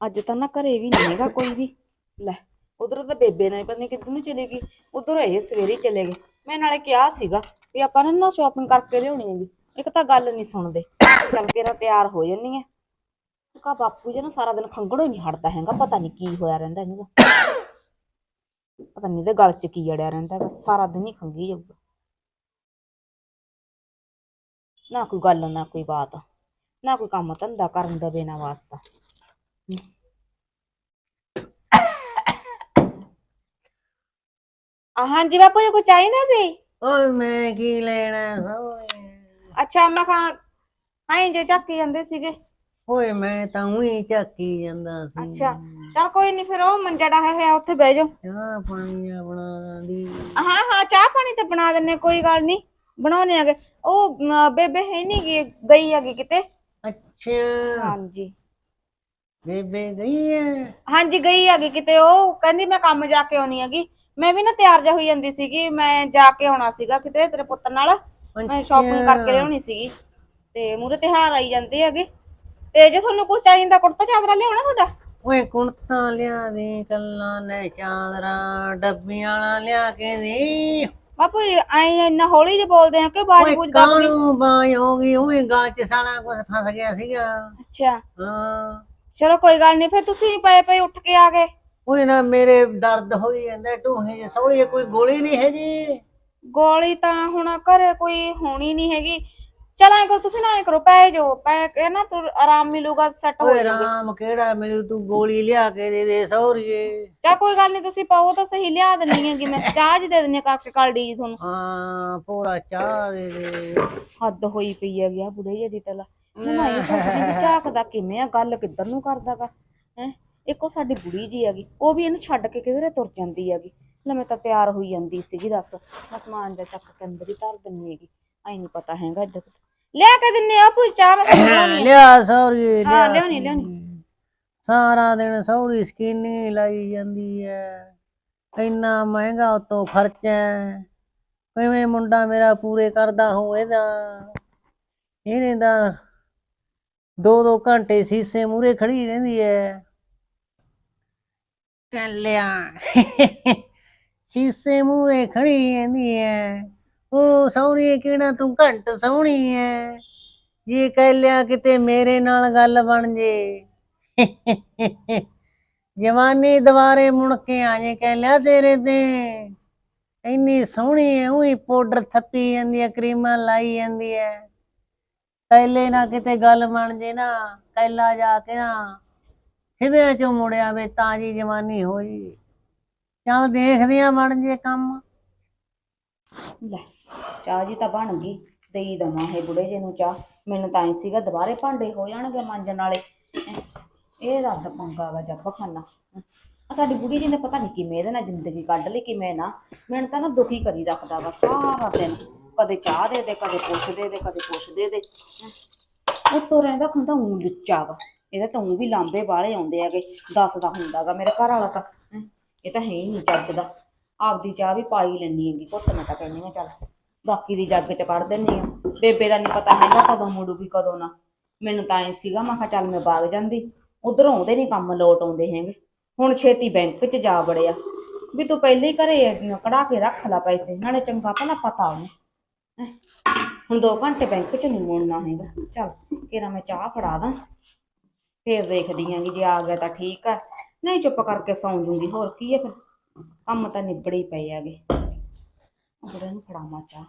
ਅੱਜ ਤਾਂ ਨਾ ਘਰੇ ਵੀ ਨਹੀਂ ਹੈਗਾ ਕੋਈ ਵੀ। ਲੈ, ਉਧਰੋਂ ਤਾਂ ਬੇਬੇ ਨੇ ਪਤਾ ਨਹੀਂ ਕਿੱਧਰ ਨੂੰ ਚਲੇ ਗਈ। ਉਧਰੋਂ ਇਹ ਸਵੇਰੇ ਹੀ ਚਲੇ ਗਏ। ਮੈਂ ਨਾਲੇ ਕਿਹਾ ਸੀਗਾ ਵੀ ਆਪਾਂ ਨੇ ਨਾ ਸ਼ਾਪਿੰਗ ਕਰਕੇ ਲਿਆਉਣੀ ਹੈਗੀ। ਇੱਕ ਤਾਂ ਗੱਲ ਨਹੀਂ ਸੁਣਦੇ। ਚੱਲ ਕੇ ਨਾ ਤਿਆਰ ਹੋ ਜੰਨੀ ਹੈ ਕਾ ਬਾਪੂ ਜੀ ਨਾ ਸਾਰਾ ਦਿਨ ਖੰਗੜੋ ਹੀ ਨਹੀਂ ਹਟਦਾ ਹੈਗਾ। ਪਤਾ ਨਹੀਂ ਕੀ ਹੋਇਆ ਰਹਿੰਦਾ ਇਹਨੂੰ ਪਤਾ ਨਹੀਂ ਤੇ ਗਲ 'ਚ ਕੀ ਅੜਿਆ ਰਹਿੰਦਾ ਹੈਗਾ। ਸਾਰਾ ਦਿਨ ਹੀ ਖੰਗੀ ਜਾਊਗਾ। ਨਾ ਕੋਈ ਗੱਲ, ਨਾ ਕੋਈ ਬਾਤ। ਨਾ ਕੋਈ ਕੰਮ ਧੰਦਾ ਕਰਨ ਦਾ ਬਿਨਾ ਵਾਸਤਾ। ਆ ਹਾਂਜੀ ਬਾਪੂ ਜੀ ਕੁਝ ਚਾਹੀਦਾ ਸੀ? ਓਏ ਮੈਂ ਕੀ ਲੈਣਾ ਸੋਏ ਅੱਛਾ ਮੈਂ ਖਾਂ ਹਾਂ ਜੇ ਚੱਕੀ ਜਾਂਦੇ ਸੀਗੇ। ਓਏ ਮੈਂ ਤਾਂ ਉਹੀ ਝਾਕੀ ਜਾਂਦਾ ਸੀ। ਅੱਛਾ ਚਲ ਕੋਈ ਨਹੀਂ ਫਿਰ ਉਹ ਮੰਜਾ ਡਾਹਿਆ ਹੋਇਆ ਉੱਥੇ ਬਹਿ ਜਾਓ। ਚਾਹ ਪਾਣੀ ਬਣਾ ਦੀ। ਹਾਂ ਹਾਂ ਚਾਹ ਪਾਣੀ ਤੇ ਬਣਾ ਦਿੰਨੇ ਕੋਈ ਗੱਲ ਨਹੀਂ ਬਣਾਉਣੇ ਆਗੇ। ਉਹ ਅਮ, ਬੇਬੇ ਹੈ ਨਹੀਂ ਗਈ ਗਈ ਹੈਗੀ ਕਿਤੇ। ਅੱਛਾ। ਹਾਂਜੀ। ਬੇਬੇ ਗਈ ਹੈ ਹਾਂਜੀ ਗਈ ਹੈਗੀ ਕਿਤੇ ਉਹ। ਕਹਿੰਦੀ ਮੈਂ ਕੰਮ ਜਾ ਕੇ ਆਉਣੀ ਹੈਗੀ। ਮੈਂ ਵੀ ਨਾ ਤਿਆਰ ਜਾ ਹੋਈ ਜਾਂਦੀ ਸੀਗੀ। ਮੈਂ ਜਾ ਕੇ ਆਉਣਾ ਸੀਗਾ ਕਿਤੇ ਤੇਰੇ ਪੁੱਤ ਨਾਲ। ਮੈਂ ਸ਼ਾਪਿੰਗ ਕਰਕੇ ਲਿਆਉਣੀ ਸੀਗੀ। ਤੇ ਮੂਰੇ ਤਿਉਹਾਰ ਆਈ ਜਾਂਦੇ ਹੈਗੇ। ਤੇ ਜੇ ਤੁਹਾਨੂੰ ਕੁਝ ਚਾਹੀਦਾ ਕੁੜਤਾ ਚਾਦਰਾ ਲਿਆਉਣਾ ਤੁਹਾਡਾ? ਓਏ ਕੁੜਤਾ ਲਿਆ ਦੇ ਕੱਲਾ ਨੇ ਚਾਦਰਾਂ ਡੱਬੀਆਂ ਵਾਲਾ ਲਿਆ ਕੇ ਦੇ। ਬਾਪੂ ਐ ਇੰਨਾ ਹੌਲੀ ਜਿਹਾ ਬੋਲਦੇ ਆ ਕਿ ਬਾਜ ਬੂਜ ਦੱਬ ਗਈ ਕਾਣੂ ਬਾਈ ਹੋ ਗਈ? ਓਏ ਗਲ ਚ ਸਾਲਾ ਕੁਝ ਫਸ ਗਿਆ ਸੀਗਾ। ਅੱਛਾ। ਹਾਂ। ਚਲੋ ਕੋਈ ਗੱਲ ਨਹੀਂ ਫਿਰ ਤੁਸੀਂ ਪਏ ਪਏ ਉੱਠ ਕੇ ਆ ਗਏ। ਓਏ ਨਾ ਮੇਰੇ ਦਰਦ ਹੋਈ ਜਾਂਦਾ ਢੂਹੇ ਚ ਸੌੜੀ ਕੋਈ ਗੋਲੀ ਨਹੀਂ ਹੈਗੀ। ਗੋਲੀ ਤਾਂ ਹੁਣ ਘਰੇ ਕੋਈ ਹੋਣੀ ਨਹੀਂ ਹੈਗੀ। ਚਲ ਐ ਕਰੋ ਤੁਸੀਂ ਨਾ ਐ ਕਰੋ ਪੈ ਜਾਓ ਪੈ ਕੇ ਨਾ ਤੂੰ ਆਰਾਮ ਮਿਲੂਗਾ ਸੈੱਟ ਹੋ ਓਏ ਰਾਮ ਕਿਹੜਾ ਮੈਨੂੰ ਤੂੰ ਗੋਲੀ ਲਿਆ ਕੇ ਦੇ ਦੇ ਸੌਰੀਏ। ਚਾ ਕੋਈ ਗੱਲ ਨਹੀਂ ਤੁਸੀਂ ਪਾਓ ਤਾਂ ਸਹੀ ਲਿਆ ਦਿੰਨੀ ਹੈਗੀ ਮੈਂ ਚਾਹ ਜੀ ਦੇ ਦਿੰਨੀ ਆ ਕਰਕੇ ਕਲਡੀ ਜੀ ਤੁਹਾਨੂੰ। ਹਾਂ ਪੂਰਾ ਚਾਹ ਦੇ ਦੇ। ਹੱਦ ਹੋਈ ਪਈ ਹੈਗੀ ਆ ਬੁੜੇ ਜਿਹੇ ਦੀ ਤਲਾ। ਸੋਚਦੀ ਵੀ ਝਾਕਦਾ ਕਿਵੇਂ ਆ ਗੱਲ ਕਿੱਧਰ ਨੂੰ ਕਰਦਾਗਾ ਹੈ? ਇੱਕੋ ਸਾਡੀ ਬੁੜੀ ਜੀ ਹੈਗੀ ਉਹ ਵੀ ਇਹਨੂੰ ਛੱਡ ਕੇ ਕਿਧਰੇ ਤੁਰ ਜਾਂਦੀ ਹੈਗੀ। ਲੈ ਮੈਂ ਤਾਂ ਤਿਆਰ ਹੋਈ ਜਾਂਦੀ ਸੀਗੀ ਦੱਸ। ਮੈਂ ਸਮਾਨ ਚੱਕ ਕੇ ਅੰਦਰ ਹੀ ਧਰ ਦਿੰਨੀ ਹੈਗੀ। ਐ ਨਹੀਂ ਪਤਾ ਹੈਗਾ ਇੱਧਰ ਲਿਆ ਕੇ ਦਿੰਨੇ ਆ ਪੂ ਚਾਹ ਮੈਂ ਤੁਹਾਨੂੰ ਬਣਾਉਣੀ ਆ। ਲਿਆ ਸੌਰੀ ਹਾਂ, ਲਿਆਉਣੀ, ਲਿਆਉਣੀ। ਸਾਰਾ। ਦਿਨ ਸੌਰੀ ਸਕੀਨੀ ਲਾਈ ਜਾਂਦੀ ਐ। ਇੰਨਾ ਮਹਿੰਗਾ ਉਤੋਂ ਖਰਚਾ। ਕਿਵੇਂ ਮੁੰਡਾ ਮੇਰਾ ਪੂਰੇ ਕਰਦਾ ਹੋ ਇਹਦਾ ਇਹਨੇ ਦਾ ਦੋ ਦੋ ਘੰਟੇ ਸੀਸੇ ਮੂਰੇ ਖੜੀ ਰਹਿੰਦੀ ਐ। ਕੱਲਿਆ ਸੀਸੇ ਮੂਰੇ ਖੜੀ ਰਹਿੰਦੀ ਐ। ਉਹ ਸੌਰੀ ਕਿਹੜਾ ਤੂੰ ਘੰਟ ਸੋਹਣੀ ਐ? ਜੇ ਕਹਿ ਲਿਆ ਕਿਤੇ ਮੇਰੇ ਨਾਲ ਗੱਲ ਬਣ ਜੇ। ਜਵਾਨੀ ਦੁਬਾਰੇ ਮੁੜ ਕੇ ਆ ਜੇ ਕਹਿ ਲਿਆ ਤੇਰੇ ਤੇ। ਇੰਨੀ ਸੋਹਣੀ ਐ ਉਹੀ ਪਾਊਡਰ ਥੱਪੀ ਜਾਂਦੀ ਐ ਕਰੀਮਾਂ ਲਾਈ ਜਾਂਦੀ ਐ। ਕਹਿਲੇ ਨਾ ਕਿਤੇ ਗੱਲ ਬਣ ਜੇ ਨਾ ਕਹਿਲਾ ਜਾ ਕੇ ਨਾ ਸਿਰੇ ਚੋਂ ਮੁੜਿਆ ਵੇ ਤਾਜੀ ਜਵਾਨੀ ਹੋਈ। ਚੱਲ ਦੇਖਦੇ ਆ ਬਣ ਜੇ ਕੰਮ। ਲੈ, ਚਾਹ ਜੀ ਤਾਂ ਬਣ ਗਈ। ਦੇਈ ਦਵਾਂ ਇਹ ਬੁੜੇ ਜੇ ਨੂੰ ਚਾਹ। ਮੈਨੂੰ ਤਾਂ ਹੀ ਸੀਗਾ ਦੁਬਾਰੇ ਭਾਂਡੇ ਹੋ ਜਾਣਗੇ ਮਾਂਜਣ ਵਾਲੇ ਇਹ ਰੱਦ ਪੰਗਾ ਵਾ ਜੱਬ ਖਾਨਾ ਆ ਸਾਡੀ ਬੁੜੀ ਜੀ ਨੇ ਪਤਾ ਨਹੀਂ ਕਿਵੇਂ ਇਹਦੇ ਨਾਲ ਜ਼ਿੰਦਗੀ ਕੱਢ ਲਈ, ਕਿਵੇਂ ਨਾ। ਮੈਨੂੰ ਤਾਂ ਨਾ ਦੁਖੀ ਕਰੀ ਰੱਖਦਾ ਵਾ ਸਾਰਾ ਦਿਨ। ਕਦੇ ਚਾਹ ਦੇ ਦੇ, ਕਦੇ ਕੁਛ ਦੇ ਦੇ, ਕਦੇ ਕੁਛ ਦੇ ਦੇ। ਉੱਤੋਂ ਰਹਿੰਦਾ ਖੁੰਦਾ ਊਂ ਲੁੱਚਾ ਵਾ। ਇਹਦਾ ਤਾਂ ਊਂ ਵੀ ਲਾਂਬੇ ਬਾਹਲੇ ਆਉਂਦੇ ਹੈਗੇ, ਦੱਸਦਾ ਹੁੰਦਾਗਾ ਮੇਰੇ ਘਰ ਵਾਲਾ ਤਾਂ ਇਹ ਤਾਂ ਹੈ ਹੀ ਨਹੀਂ ਚੱਜਦਾ ਆਪਦੀ ਚਾਹ ਵੀ ਪਾਈ ਲੈਣੀ ਹੈਗੀ, ਘੁੱਟ ਮੈਂ ਤਾਂ ਕਹਿੰਦੀ ਆ ਚੱਲ। ਬਾਕੀ ਦੀ ਜੱਗ ਚ ਕੱਢ ਦਿੰਨੀ ਆ ਬੇਬੇ ਦਾ ਨਹੀਂ ਪਤਾ ਹੈਗਾ ਕਦੋਂ ਮੁੜੂਗੀ, ਕਦੋਂ ਨਾ। ਮੈਨੂੰ ਤਾਂ ਐ ਸੀਗਾ, ਮੈਂ ਕਿਹਾ ਚੱਲ ਮੈਂ ਬਾਗ ਜਾਂਦੀ। ਉਧਰੋਂ ਆਉਂਦੇ ਨਹੀਂ ਕੰਮ ਲੋਟ ਆਉਂਦੇ ਹੈਗੇ। ਹੁਣ ਛੇਤੀ ਬੈਂਕ 'ਚ ਜਾ ਵੜਿਆ। ਵੀ ਤੂੰ ਪਹਿਲੇ ਹੀ ਘਰੇ ਕਢਾ ਕੇ ਰੱਖ ਲੈ ਪੈਸੇ, ਨਾਲੇ ਚੰਗਾ ਭਲਾ ਪਤਾ ਉਹਨੂੰ। ਹੈਂ। ਹੁਣ 2 ਘੰਟੇ ਬੈਂਕ ਚ ਨਹੀਂ ਮੁੜਨਾ ਹੈਗਾ। ਚੱਲ ਕਿਰਾ ਮੈਂ ਚਾਹ ਫੜਾ ਦਾਂ। ਫੇਰ ਦੇਖਦੀ ਆਂਗੀ ਜੇ ਆ ਗਿਆ ਤਾਂ ਠੀਕ ਆ। ਨਹੀਂ ਚੁੱਪ ਕਰਕੇ ਸੌਂ ਜੂੰਗੀ ਹੋਰ ਕੀ ਹੈ ਫਿਰ? ਕੰਮ ਤਾਂ ਨਿਬੜੇ ਹੀ ਪਏ ਹੈਗੇ। ਬੁੜੇ ਨੂੰ ਫੜਾਵਾਂ ਚਾਹ।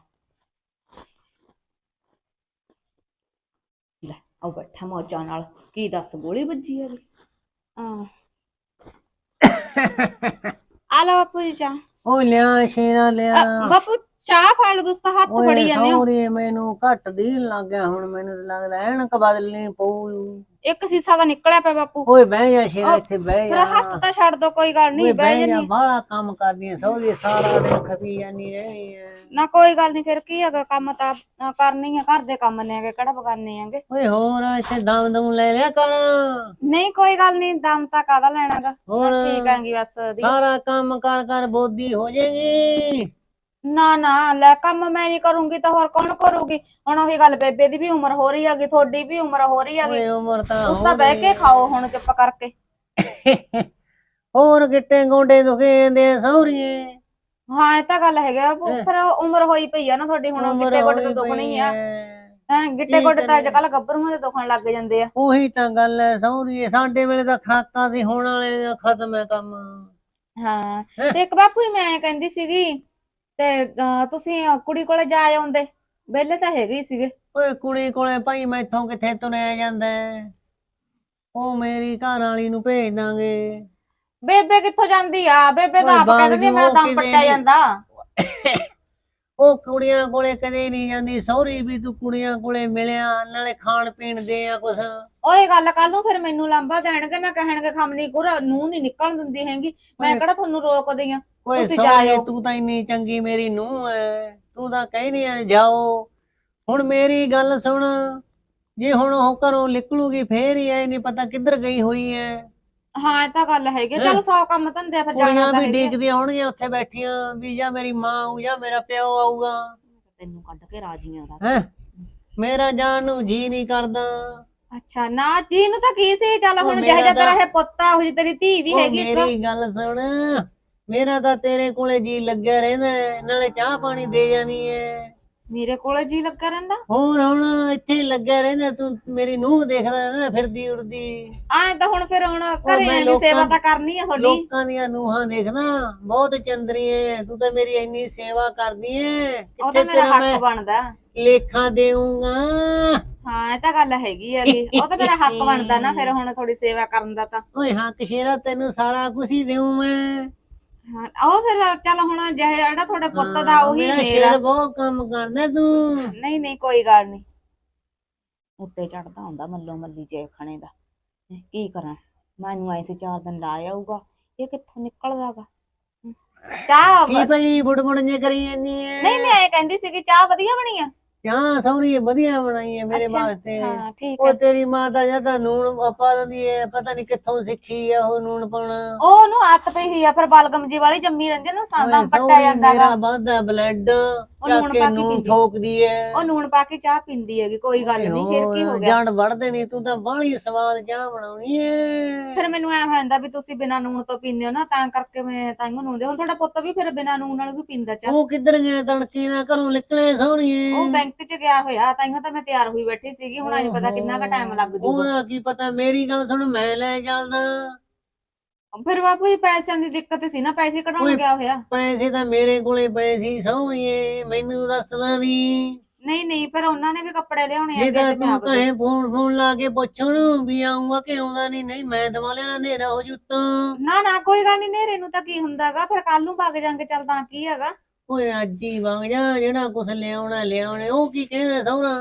ਲੈ ਆਉ ਬੈਠਾ ਮੌਜਾਂ ਨਾਲ। ਕੀ ਦੱਸ ਗੋਲੀ ਵੱਜੀ ਹੈਗੀ? ਹਾਂ। ਆ ਲਓ ਬਾਪੂ ਜੀ ਚਾਹ। ਉਹ ਲਿਆ ਸ਼ੇਰਾ ਲਿਆ। ਅ, ਬਾਪੂ ਚਾਹ ਫੜ ਲਓ ਤੁਸੀਂ ਤਾਂ ਹੱਥ ਫੜੀ ਜਾਂਦੇ ਹੋ। ਸੌਰੀ ਮੈਨੂੰ ਘੱਟ ਦੀਨ ਲੱਗ ਗਿਆ ਹੁਣ ਮੈਨੂੰ ਤਾਂ ਲੱਗਦਾ ਐਨਕ ਬਦਲਣੀ ਪਊ ਇੱਕ ਸੀਸਾ ਤਾਂ ਨਿਕਲਿਆ ਪਿਆ ਬਾਪੂ। ਓਏ ਬਹਿ ਜਾ ਸ਼ੇਰਾ ਇੱਥੇ ਬਹਿ ਜਾ। ਹੱਥ ਤਾਂ ਛੱਡ ਦੋ ਕੋਈ ਗੱਲ ਨਹੀਂ ਬਹਿ ਜੰਨੀ ਬਾਹਲਾ ਕੰਮ ਕਰਦੀਆਂ ਸੌਰੀ ਸਾਰਾ ਦਿਨ ਖਪੀ ਜਾਂਦੀ ਰਹੀ ਨਾ ਕੋਈ ਗੱਲ ਨਹੀਂ ਫਿਰ ਕੀ ਹੈਗਾ ਕੰਮ ਤਾਂ ਕਰਨੇ ਹੀ ਆ ਘਰ ਦੇ ਕੰਮ ਨੇ ਹੈਗੇ ਕਿਹੜਾ ਬਗਾਨੇ ਹੈਗੇ। ਓਏ ਹੋਰ ਇੱਥੇ ਦਮ ਦਮ ਲੈ ਲਿਆ ਕਰ। ਨਹੀਂ ਕੋਈ ਗੱਲ ਨਹੀਂ ਦਮ ਤਾਂ ਕਾਦਾ ਲੈਣਾਗਾ। ਠੀਕ ਆਂਗੀ ਬਸ ਦੀ। ਸਾਰਾ ਕੰਮ ਕਰ ਕਰ ਬੋਦੀ ਹੋ ਜਾਏਗੀ। ਨਾ ਨਾ ਲੈ ਕੰਮ ਮੈਂ ਨਹੀਂ ਕਰੂੰਗੀ ਤਾਂ ਹੋਰ ਕੌਣ ਕਰੂਗੀ ਹੁਣ ਉਹੀ ਗੱਲ ਬੇਬੇ ਦੀ ਵੀ ਉਮਰ ਹੋ ਰਹੀ ਹੈਗੀ ਤੁਹਾਡੀ ਵੀ ਉਮਰ ਹੋ ਰਹੀ ਹੈਗੀ ਓਏ ਉਮਰ ਤਾਂ ਤੁਸੀਂ ਤਾਂ ਹੋ ਬਹਿ ਕੇ ਖਾਓ ਹੁਣ ਚੁੱਪ ਕਰਕੇ ਹੋਰ ਗਿੱਟੇ ਗੋਡੇ ਦੁਖੇ ਜਾਂਦੇ ਸਹੁਰੀਏ ਹਾਂ ਇਹ ਤਾਂ ਗੱਲ ਹੈਗਾ ਬਾਪੂ, ਹੈਂ। ਫਿਰ ਉਮਰ ਹੋਈ ਪਈ ਆ ਨਾ ਤੁਹਾਡੀ ਹੁਣ ਉਮਰ ਗਿੱਟੇ ਗੋਡੇ ਤਾਂ ਹੋਈ ਦੁਖਣੇ ਹੀ ਆ ਪਈ ਐ। ਹੈਂ ਗਿੱਟੇ ਕੀ ਗੋਡੇ ਤਾਂ ਅੱਜ ਕਰੀਏ? ਕੱਲ ਗੱਭਰੂਆਂ ਦੇ ਦੁਖਣ ਲੱਗ ਜਾਂਦੇ ਆ ਉਹੀ ਤਾਂ ਗੱਲ ਐ ਸਹੁਰੀਏ ਸਾਡੇ ਵੇਲੇ ਤਾਂ ਖਰਾਕਾਂ ਸੀ ਹੁਣ ਵਾਲੇ ਦਾ ਖਤਮ ਹੈ ਕੰਮ ਹਾਂ ਹੈਂ। ਤੇ ਇੱਕ ਬਾਪੂ ਜੀ ਮੈਂ ਐਂ ਕਹਿੰਦੀ ਸੀਗੀ ਤੇ ਅਹ, ਤੁਸੀਂ ਅਹ, ਕੁੜੀ ਕੋਲੇ ਜਾ ਆਉਂਦੇ? ਵਿਹਲੇ ਤਾਂ ਹੈਗੇ ਹੀ ਸੀਗੇ। ਓਏ ਕੁੜੀ ਕੋਲੇ ਭਾਈ ਮੈਥੋਂ ਕਿੱਥੇ ਤੁਰਿਆ ਜਾਂਦਾ ਹੈ? ਉਹ ਮੇਰੀ ਘਰ ਵਾਲੀ ਨੂੰ ਭੇਜ ਦਾਂਗੇ। ਬੇਬੇ ਕਿੱਥੋਂ ਜਾਂਦੀ ਆ? ਬੇਬੇ ਤਾਂ ਓਏ ਆਪ ਕਹਿ ਬਾਗ ਦਿੰਦੀ ਆ, ਦੀ ਮੇਰਾ ਦਮ ਕਿਤੇ ਪੱਟਿਆ ਜਾਂਦਾ। ਉਹ ਕੁੜੀਆਂ ਕੋਲੇ ਕਦੇ ਨਹੀਂ ਜਾਂਦੀ। ਸਹੁਰੀ ਵੀ ਤੂੰ ਕੁੜੀਆਂ ਕੋਲੇ ਮਿਲਿਆ ਨਾਲੇ ਖਾਣ ਪੀਣ ਦੇ ਆ ਕੁਛ। ਓਏ ਗੱਲ ਕੱਲ ਨੂੰ ਫਿਰ ਮੈਨੂੰ ਲਾਂਭਾ ਦੇਣਗੇ ਨਾ ਕਹਿਣਗੇ ਖਮਨੀ ਕੁਰ ਨੂੰ ਨਹੀਂ ਨਿਕਲਣ ਦਿੰਦੀ ਹੈਗੀ। ਮੈਂ ਓਏ। ਕਿਹੜਾ ਤੁਹਾਨੂੰ ਰੋਕਦੀ ਆ? ਓਏ ਤੁਸੀਂ ਜਾਇਓ। ਤੂੰ ਤਾਂ ਇੰਨੀ ਚੰਗੀ ਮੇਰੀ ਨੂੰਹ ਐ। ਤੂੰ ਤਾਂ ਕਹਿਨੀ ਆ ਜਾਓ। ਹੁਣ ਮੇਰੀ ਗੱਲ ਸੁਣ। ਜੇ ਹੁਣ ਉਹ ਘਰੋਂ ਨਿਕਲੂਗੀ ਫੇਰ ਹੀ ਐ ਨਹੀਂ ਪਤਾ ਕਿੱਧਰ ਗਈ ਹੋਈ ਐ। ਹਾਂ ਇਹ ਤਾਂ ਗੱਲ ਹੈਗੀ। ਹੈਂ। ਚਲੋ ਸੌ ਕੰਮ ਧੰਦੇ ਆ, ਫਿਰ ਜਾਣਾ ਕੁੜੀਆਂ ਤਾਂ ਵੀ ਹੈਗਾ। ਡੀਕਦੀਆਂ ਹੋਣਗੀਆਂ ਉੱਥੇ ਬੈਠੀਆਂ ਵੀ ਜਾਂ ਮੇਰੀ ਮਾਂ ਆਊ ਜਾਂ ਮੇਰਾ ਪਿਓ ਆਊਗਾ। ਤੈਨੂੰ ਕੱਢ ਕੇ ਰਾਜੀਆਂ ਦਾ ਹੈ? ਮੇਰਾ ਜਾਣ ਨੂੰ ਜੀ ਨਹੀਂ ਕਰਦਾ। ਅੱਛਾ ਨਾ ਜੀ ਨੂੰ ਤਾਂ ਕੀ ਸੀ? ਚੱਲ ਉਹ ਹੁਣ ਮੇਰਾ ਜਿਹੇ ਜਿਹਾ ਤੇਰਾ ਤਾਂ- ਇਹ ਪੁੱਤ ਆ ਉਹ ਜਿਹੀ ਤੇਰੀ ਧੀ ਵੀ ਉਹ ਹੈਗੀ ਇੱਕ। ਮੇਰੀ ਗੱਲ ਸੁਣ। ਮੇਰਾ ਤਾਂ ਤੇਰੇ ਕੋਲੇ ਜੀ ਲੱਗਿਆ ਰਹਿੰਦਾ ਹੈ, ਨਾਲੇ ਚਾਹ ਪਾਣੀ ਦੇ ਜਾਣੀ ਐ ਮੇਰੇ ਕੋਲੇ ਜੀ ਲੱਗਾ ਰਹਿੰਦਾ? ਹੋਰ ਹੁਣ ਇੱਥੇ ਹੀ ਲੱਗਿਆ ਰਹਿੰਦਾ ਤੂੰ ਮੇਰੀ ਨੂੰਹ ਦੇਖਦਾ ਰਹਿੰਦਾ ਫਿਰਦੀ ਉੜਦੀ। ਐਂ ਤਾਂ ਹੁਣ ਫਿਰ ਹੁਣ ਘਰੇ ਮੈਂ ਲੋਕਾਂ ਸੇਵਾ ਤਾਂ ਕਰਨੀ ਆ ਤੁਹਾਡੀ। ਲੋਕਾਂ ਦੀਆਂ ਨੂੰਹਾਂ ਦੇਖਣਾ ਬਹੁਤ ਚੰਦਰੀ ਐ ਤੂੰ ਤਾਂ ਮੇਰੀ ਇੰਨੀ ਸੇਵਾ ਕਰਦੀ ਐ ਉਹ ਤਾਂ ਮੇਰਾ ਹੱਕ ਬਣਦਾ। ਲੇਖਾ ਦੇਊਂਗਾ। ਹਾਂ ਇਹ ਤਾਂ ਗੱਲ ਹੈਗੀ ਹੈਗੀ। ਉਹ ਤਾਂ ਮੇਰਾ ਹੱਕ ਬਣਦਾ ਨਾ ਫਿਰ ਹੁਣ ਥੋੜੀ ਸੇਵਾ ਕਰਨ ਦਾ ਤਾਂ। ਓਏ ਹਾਂ ਕਸ਼ੇਰਾ ਤੈਨੂੰ ਸਾਰਾ ਕੁਝ ਹੀ ਦੇਊ ਮੈਂ। ਹਾਂ ਉਹ ਫਿਰ ਚੱਲ ਹੁਣ ਜਿਹੇ- ਜਿਹੜਾ ਤੁਹਾਡੇ ਪੁੱਤ ਦਾ ਉਹੀ ਮੇਰਾ ਮੇਰਾ ਸ਼ੇਰ ਬਹੁਤ ਕੰਮ ਕਰਦਾ ਤੂੰ। ਨਹੀਂ ਨਹੀਂ ਕੋਈ ਗੱਲ ਨਹੀਂ। ਉੱਤੇ ਚੜਦਾ ਹੁੰਦਾ ਮੱਲੋ ਮੱਲੀ ਜੇ ਖਣੇ ਦਾ। ਹੈਂ, ਕੀ ਕਰਾਂ? ਮੈਨੂੰ ਐਸੇ ਚਾਰ ਦਿਨ ਲਾ ਆਊਗਾ। ਇਹ ਕਿੱਥੋਂ ਨਿਕਲਦਾਗਾ ਚਾਹ ਕੀ ਭਈ ਬੁੜਬੁੜ ਜੇ ਕਰੀ ਜਾਂਦੀ ਐ? ਨਹੀਂ ਮੈਂ ਇਹ ਕਹਿੰਦੀ ਸੀ ਕਿ ਚਾਹ ਵਧੀਆ ਬਣੀ ਆ? ਚਾਹ ਸੌਰੀ ਵਧੀਆ ਬਣਾਈ ਐ ਮੇਰੇ ਅੱਛਾ, ਵਾਸਤੇ। ਹਾਂ ਠੀਕ ਉਹ ਹੈ। ਤੇਰੀ ਮਾਂ ਦਾ ਜਦਾ ਨੂਣ ਪਾ ਦਿੰਦੀ ਐ ਪਤਾ ਨਹੀਂ ਕਿੱਥੋਂ ਸਿੱਖੀ ਆ ਉਹ ਨੂਣ ਪਾਉਣਾ। ਉਹ ਉਹਨੂੰ ਆਦਤ ਪਈ ਹੋਈ ਆ ਫਿਰ ਬਲਗਮ ਜੀ ਵਾਲੀ ਜੰਮੀ ਰਹਿੰਦੀ ਆ ਨਾ ਸਾਦਾ ਪੱਟਿਆ ਸਹੁਰੀ ਜਾਂਦਾਗਾ ਮੇਰਾ ਵੱਧਦਾ ਬਲੱਡ ਚੱਕ ਨੂਣ ਕੇ ਨੂਣ ਪੀਂਦੀ। ਠੋਕਦੀ ਐ ਉਹ ਨੂਣ ਪਾ ਕੇ ਚਾਹ ਪੀਂਦੀ ਹੈਗੀ ਕੋਈ ਗੱਲ ਨਹੀਂ ਫਿਰ ਕੀ ਹੋ ਗਿਆ? ਜੜ ਵੜਦੇ ਨਹੀਂ ਤੂੰ ਤਾਂ ਬਾਹਲੀ ਸਵਾਦ ਚਾਹ ਬਣਾਉਣੀ ਐ ਫਿਰ ਮੈਨੂੰ ਐ ਹੋ ਜਾਂਦਾ ਵੀ ਤੁਸੀਂ ਬਿਨਾਂ ਨੂਣ ਤੋਂ ਪੀਂਦੇ ਹੋ ਨਾ ਤਾਂ ਕਰਕੇ ਮੈਂ ਤਾਂ ਨੂਣ ਦੇ ਹੁਣ ਤੁਹਾਡਾ ਪੁੱਤ ਵੀ ਫਿਰ ਬਿਨਾਂ ਨੂਣ ਨਾਲ ਵੀ ਪੀਂਦਾ ਚਾਹ। ਉਹ ਕਿੱਧਰ ਗਿਆ ਤੜਕੀ ਨਾ ਘਰੋਂ ਨਿਕਲੇ ਸਹੁਰੀਏ। ਉਹ ਬੈਂਕ 'ਚ ਗਿਆ ਹੋਇਆ ਤਾਂ ਤਾਂ ਮੈਂ ਤਿਆਰ ਹੋਈ ਬੈਠੀ ਸੀਗੀ ਹੁਣ ਨਹੀਂ ਪਤਾ ਕਿੰਨਾ ਕੁ ਟਾਈਮ ਲੱਗ ਜੂਗਾ। ਉਹਦਾ ਕੀ ਪਤਾ ਮੇਰੀ ਗੱਲ ਸੁਣ ਮੈਂ ਲੈ ਚੱਲਦਾ ਫਿਰ ਬਾਪੂ ਜੀ ਪੈਸਿਆਂ ਦੀ ਦਿੱਕਤ ਸੀ ਨਾ ਪੈਸੇ ਕਢਾਉਣ ਓਏ, ਗਿਆ ਹੋਇਆ। ਪੈਸੇ ਤਾਂ ਮੇਰੇ ਕੋਲੇ ਪਏ ਸੀ ਸਹੁਰੀਏ ਮੈਨੂੰ ਦੱਸਦਾ ਨਹੀਂ ਨਹੀਂ ਨਹੀਂ ਫਿਰ ਉਹਨਾਂ ਨੇ ਵੀ ਕੱਪੜੇ ਲਿਆਉਣੇ ਜੇ ਅੱਗੇ ਤਾਂ ਤੇ। ਕਹੇ ਫੋਨ ਫੋਨ ਲਾ ਕੇ ਪੁੱਛਣ ਵੀ ਆਉਂਗਾ ਕਿ ਆਉਂਦਾ ਨਹੀਂ ਨਹੀਂ ਮੈਂ ਦਵਾ ਲੈਣਾ ਹਨੇਰਾ ਹੋ ਜੂ ਤਾਂ। ਨਾ ਨਾ ਕੋਈ ਗੱਲ ਨਹੀਂ ਨੇਰੇ ਨੂੰ ਤਾਂ ਕੀ ਹੁੰਦਾਗਾ ਫਿਰ ਕੱਲ ਨੂੰ ਵਗ ਜਾਾਂਗੇ ਚੱਲ ਤਾਂ ਕੀ ਹੈਗਾ। ਓਏ ਅੱਜ ਹੀ ਵਗ ਜਾ ਜਿਹੜਾ ਕੁਛ ਲਿਆਉਣਾ ਲਿਆਉਣੇ ਉਹ ਕੀ ਕਹਿੰਦਾ ਸਹੁਰਾ?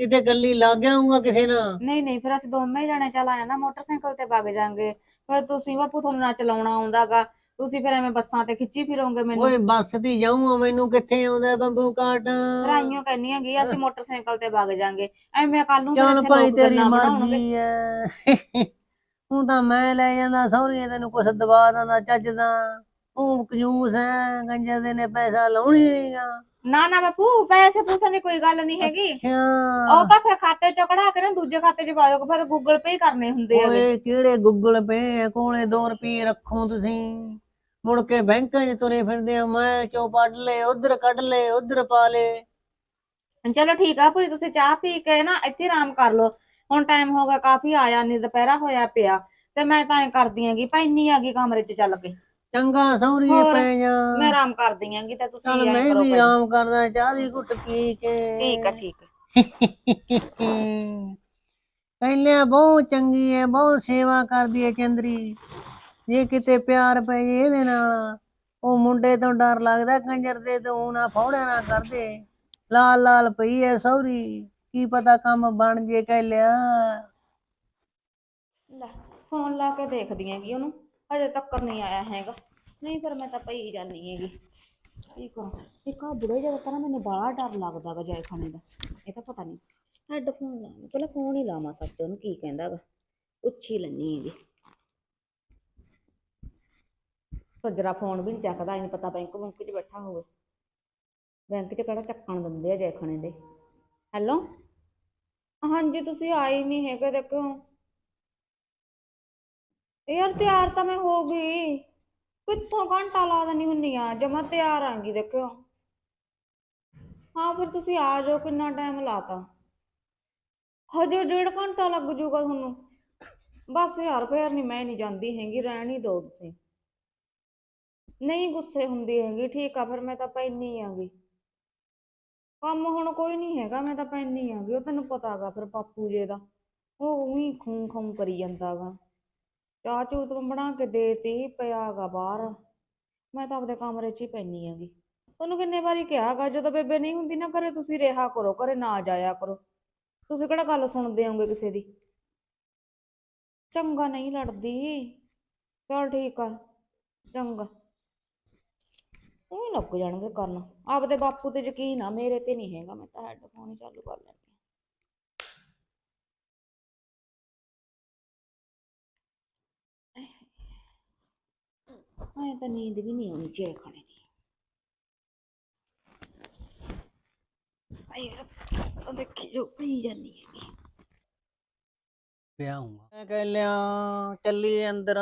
ਕਿਤੇ ਗੱਲੀ ਲੱਗ ਜਾਊਗਾ ਕਿਸੇ ਨਾਲ? ਨਹੀਂ ਨਹੀਂ ਫਿਰ ਅਸੀਂ ਦੋਵੇਂ ਜਣੇ ਚੱਲ ਆਇਆ ਨਾ ਮੋਟਰਸਾਈਕਲ ਤੇ ਵਗ ਜਾਾਂਗੇ। ਫਿਰ ਤੁਸੀਂ ਬਾਪੂ ਤੁਹਾਨੂੰ ਨਾ ਚਲਾਉਣਾ ਆਉਂਦਾਗਾ। ਤੁਸੀਂ ਫਿਰ ਐਵੇਂ ਬੱਸਾਂ ਤੇ ਖਿੱਚੀ ਫਿਰੋਗੇ ਮੈਨੂੰ। ਓਏ ਬੱਸ ਤੇ ਜਾਊਂ ਮੈਨੂੰ ਕਿੱਥੇ ਆਉਂਦਾ ਬੰਬੂ ਕਾਟ? ਰਾਈਓ ਕਹਿੰਨੀ ਹੈਗੀ ਅਸੀਂ ਮੋਟਰਸਾਈਕਲ ਤੇ ਵਗ ਜਾਾਂਗੇ। ਐਵੇਂ ਕੱਲ ਨੂੰ ਚੱਲ ਭਾਈ ਤੇਰੀ ਮਰਜ਼ੀ ਐ। ਹੁਣ ਤਾਂ ਮੈਂ ਲੈ ਜਾਂਦਾ ਸਹੁਰੀਏ ਤੈਨੂੰ ਕੁਛ ਦਵਾ ਦਿੰਦਾ ਚੱਜਦਾ ਉਹ ਕੰਜੂਸ ਐ ਗੰਜਾ ਦੇ ਨੇ ਪੈਸਾ ਲਾਉਣੀ ਨਹੀਂਗਾ। ਨਾ ਨਾ ਬਾਪੂ ਪੈਸੇ ਪੂਸਿਆਂ ਦੀ ਕੋਈ ਗੱਲ ਨਹੀਂ ਹੈਗੀ। ਉਹ ਤਾਂ ਫਿਰ ਖਾਤੇ ਚੋਂ ਕਢਾ ਕੇ ਨਾ ਦੂਜੇ ਖਾਤੇ 'ਚ ਪਾਇਓ ਫਿਰ ਗੂਗਲ ਪੇ ਕਰਨੇ ਹੁੰਦੇ ਹੈਗੇ ਓਏ ਕਿਹੜੇ ਗੂਗਲ ਪੇ ਕੋਲੇ 2 ਰੁਪਏ ਰੱਖੋ ਤੁਸੀਂ। ਮੁੜ ਕੇ ਬੈਂਕਾਂ 'ਚ ਤੁਰੇ ਫਿਰਦੇ ਆ ਮੈਂ ਚੋਂ ਕੱਢ ਲਏ ਉਧਰ ਕੱਢ ਲਏ ਉਧਰ ਪਾ ਲਏ। ਚਲੋ ਠੀਕ ਆ ਭਾਈ ਤੁਸੀਂ ਚਾਹ ਪੀ ਕੇ ਨਾ ਇੱਥੇ ਆਰਾਮ ਕਰ ਲਓ। ਹੁਣ ਟਾਈਮ ਹੋ ਗਿਆ ਕਾਫੀ ਆਇਆ ਨਹੀਂ ਦੁਪਹਿਰਾ ਹੋਇਆ ਪਿਆ। ਤੇ ਮੈਂ ਤਾਂ ਐ ਕਰਦੀ ਆਂਗੀ ਪੈਣੀ ਆ ਗਈ ਕਮਰੇ 'ਚ ਚੱਲ ਕੇ। ਚੰਗਾ ਸਹੁਰੀਏ ਹੋਰ, ਪੈ ਜਾ। ਮੈਂ ਆਰਾਮ ਕਰਦੀ ਆਂਗੀ ਤੇ ਤੁਸੀਂ ਚੱਲ ਐ ਮੈਂ ਕਰੋ ਵੀ ਭਾਈ। ਆਰਾਮ ਕਰਦਾ ਚਾਹ ਦੀ ਘੁੱਟ ਪੀ ਕੇ। ਠੀਕ ਆ ਠੀਕ ਆ। ਬਹੁਤ ਚੰਗੀ ਹੈ ਬਹੁਤ ਸੇਵਾ ਕਰਦੀ ਹੈ ਚੰਦਰੀ। ਜੇ ਕਿਤੇ ਪਿਆਰ ਪੈ ਜੇ ਇਹਦੇ ਨਾਲ ਉਹ ਮੁੰਡੇ ਤੋਂ ਡਰ ਲੱਗਦਾ ਕੰਜਰ ਦੇ ਤੋਂ ਨਾ ਫੌੜਿਆ ਨਾ ਕਰਦੇ। ਲਾਲ ਲਾਲ ਪਈ ਐ ਸੌਰੀ ਕੀ ਪਤਾ ਕੰਮ ਬਣ ਜੇ ਕਹਿ ਲਿਆ। ਲੈ ਫੋਨ ਲਾ ਕੇ ਦੇਖਦੀ ਆਂਗੀ ਉਹਨੂੰ। ਹਜੇ ਤੱਕ ਨਹੀਂ ਆਇਆ ਹੈਗਾ। ਨਹੀਂ ਫਿਰ ਮੈਂ ਤਾਂ ਪਈ ਜਾਨੀ ਹੈਗੀ। ਕੀ ਕਰਾਂ ਇੱਕ ਆ ਬੁੜੇ ਜਿਹਾ ਨਾ ਮੈਨੂੰ ਬੜਾ ਡਰ ਲੱਗਦਾ ਗਾ ਜੈ ਦਾ। ਇਹ ਤਾਂ ਪਤਾ ਨਹੀਂ। ਹੈੱਡਫੋਨ ਲਾਵਾਂ ਪਹਿਲਾਂ ਫੋਨ ਹੀ ਲਾਵਾਂ ਸੱਚ ਉਹਨੂੰ ਕੀ ਕਹਿੰਦਾਗਾ ਉੱਚੀ ਲੈਣੀ ਹੈਗੀ। ਸੱਜਰਾ ਫੋਨ ਵੀ ਨਹੀਂ ਚੱਕਦਾ। ਇਹਨੂੰ ਪਤਾ ਬੈਂਕ ਬੁੰਕ 'ਚ ਬੈਠਾ ਹੋਵੇ। ਬੈਂਕ 'ਚ ਕਿਹੜਾ ਚੱਕਣ ਦਿੰਦੇ ਆ ਜੈ ਦੇ। ਹੈਲੋ? ਹਾਂਜੀ, ਤੁਸੀਂ ਆਏ ਨਹੀਂ ਹੈਗੇ ਦੇਖੋ। ਯਾਰ ਤਿਆਰ ਤਾਂ ਮੈਂ ਹੋ ਗਈ। ਕਿੱਥੋਂ ਘੰਟਾ ਲਾ ਦਿੰਦੀ ਹੁੰਨੀ ਆ? ਜਮਾ ਤਿਆਰ ਆਂਗੀ ਦੇਖਿਓ। ਹਾਂ, ਫਿਰ ਤੁਸੀਂ ਆ ਜਾਓ, ਕਿੰਨਾ ਟਾਈਮ ਲਾਤਾ। ਹਜੇ ਡੇਢ ਘੰਟਾ ਲੱਗ ਜਾਊਗਾ ਤੁਹਾਨੂੰ। ਬਸ ਯਾਰ, ਫੇਰ ਨਹੀਂ ਮੈਂ ਨਹੀਂ ਜਾਂਦੀ ਹੈਗੀ, ਰਹਿਣ ਹੀ ਦਿਓ ਤੁਸੀਂ। ਨਹੀਂ ਗੁੱਸੇ ਹੁੰਦੀ ਹੈਗੀ, ਠੀਕ ਆ, ਫਿਰ ਮੈਂ ਤਾਂ ਪੈਣੀ ਆਂਗੀ। ਕੰਮ ਹੁਣ ਕੋਈ ਨਹੀਂ ਹੈਗਾ, ਮੈਂ ਤਾਂ ਪੈਣੀ ਆਂਗੀ, ਉਹ ਤੈਨੂੰ ਪਤਾਗਾ ਫਿਰ ਪਾਪੂ ਜੇ ਦਾ। ਉਹ ਉਹੀ ਖੂੰ ਖੂੰ ਕਰੀ ਜਾਂਦਾਗਾ। ਚਾਹ ਚੂਹ ਤੂੰ ਬਣਾ ਕੇ ਦੇਤੀ ਪਿਆਗਾ ਬਾਹਰ। ਮੈਂ ਤਾਂ ਆਪਦੇ ਕਮਰੇ 'ਚ ਹੀ ਪੈਣੀ ਆਂਗੀ ਉਹਨੂੰ ਕਿੰਨੇ ਵਾਰੀ ਕਿਹਾਗਾ ਜਦੋਂ ਬੇਬੇ ਨਹੀਂ ਹੁੰਦੀ ਨਾ ਘਰੇ, ਤੁਸੀਂ ਰਿਹਾ ਕਰੋ, ਘਰੇ ਨਾ ਜਾਇਆ ਕਰੋ। ਤੁਸੀਂ ਕਿਹੜਾ ਗੱਲ ਸੁਣਦੇ ਹੋਗੇ ਕਿਸੇ ਦੀ? ਚੰਗਾ ਨਹੀਂ ਲੜਦੀ। ਚਲ ਠੀਕ ਆ, ਚੰਗਾ। ਉਹ ਲੱਗ ਜਾਣਗੇ ਕਰਨ। ਆਪਦੇ ਬਾਪੂ ਤੇ ਯਕੀਨ ਆ, ਮੇਰੇ ਤੇ ਨਹੀਂ ਹੈਗਾ, ਮੈਂ ਤਾਂ ਹੈੱਡਫੋਨ ਹੀ ਚਾਲੂ ਕਰ ਲੈਂਦੀ। ਹਾਂ ਤਾਂ ਨੀਂਦ ਵੀ ਨਹੀਂ ਆਉਣੀ ਚੇ ਖਾਣੇ ਦੀ ਆਏ ਰੱਬ ਦੇਖੀ ਜੋ ਪਈ ਜਾਨੀ ਹੈਗੀ ਪਿਆ ਹੂੰਗਾ ਮੈਂ ਕਹਿ ਲਿਆ ਚੱਲੀ ਅੰਦਰ।